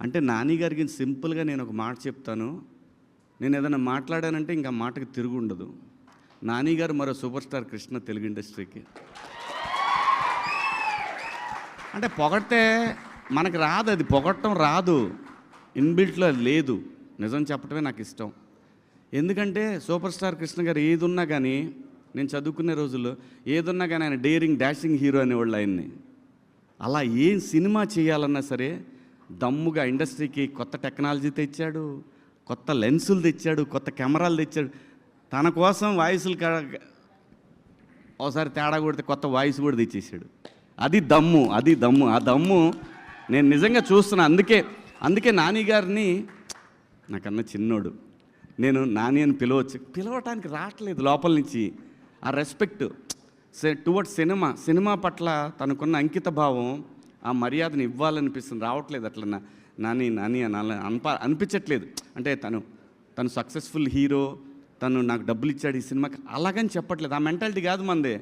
అంటే నాని గారికి సింపుల్గా నేను ఒక మాట చెప్తాను. నేను ఏదైనా మాట్లాడానంటే ఇంకా మాటకి తిరుగుండదు నాని గారు మరో సూపర్ స్టార్ కృష్ణ తెలుగు ఇండస్ట్రీకి. అంటే పొగడితే మనకు రాదు అది పొగడటం రాదు. ఇన్బిల్ట్లో అది లేదు. నిజం చెప్పటమే నాకు ఇష్టం. ఎందుకంటే సూపర్ స్టార్ కృష్ణ గారు ఏది ఉన్నా కానీ నేను చదువుకునే రోజుల్లో ఏదున్నా కానీ ఆయన డేరింగ్ డాషింగ్ హీరో అనేవాళ్ళు ఆయన్ని. అలా ఏం సినిమా చేయాలన్నా సరే దమ్ముగా ఇండస్ట్రీకి కొత్త టెక్నాలజీ తెచ్చాడు కొత్త లెన్సులు తెచ్చాడు కొత్త కెమెరాలు తెచ్చాడు. తన కోసం వాయిస్లు ఒకసారి తేడా కొడితే కొత్త వాయిస్ కూడా తెచ్చేసాడు. అది దమ్ము అది దమ్ము. ఆ దమ్ము నేను నిజంగా చూస్తున్నా. అందుకే అందుకే నానిగారిని నాకన్నా చిన్నోడు. నేను నాని అని పిలవచ్చు. పిలవటానికి రావట్లేదు లోపల నుంచి. ఆ రెస్పెక్ట్ టువర్డ్స్ సినిమా సినిమా పట్ల తనకున్న అంకిత భావం ఆ మర్యాదను ఇవ్వాలనిపిస్తుంది. రావట్లేదు అట్లా నాని నాని అని అనిప అనిపించట్లేదు. అంటే తను తను సక్సెస్ఫుల్ హీరో తను నాకు డబ్బులు ఇచ్చాడు ఈ సినిమాకి అలాగని చెప్పట్లేదు. ఆ మెంటాలిటీ కాదు మందే.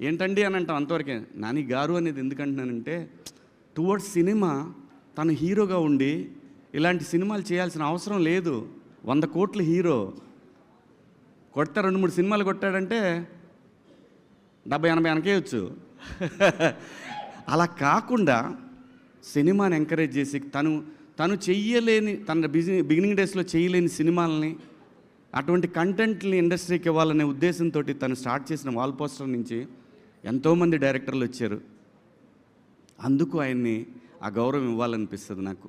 ఏంటండి అని అంటాం అంతవరకే. నాని గారు అనేది ఎందుకంటున్నానంటే టువర్డ్స్ సినిమా తను హీరోగా ఉండి ఇలాంటి సినిమాలు చేయాల్సిన అవసరం లేదు. వంద కోట్ల హీరో. కొడతా రెండు మూడు సినిమాలు కొట్టాడంటే డెబ్బై ఎనభై వెనకేయచ్చు అలా కాకుండా సినిమాని ఎంకరేజ్ చేసి తను తను చెయ్యలేని తన బిజినెస్ బిగినింగ్ డేస్లో చేయలేని సినిమాలని అటువంటి కంటెంట్ని ఇండస్ట్రీకి ఇవ్వాలనే ఉద్దేశంతో తను స్టార్ట్ చేసిన వాల్ పోస్టర్ నుంచి ఎంతోమంది డైరెక్టర్లు వచ్చారు. అందుకు ఆయన్ని ఆ గౌరవం ఇవ్వాలనిపిస్తుంది నాకు.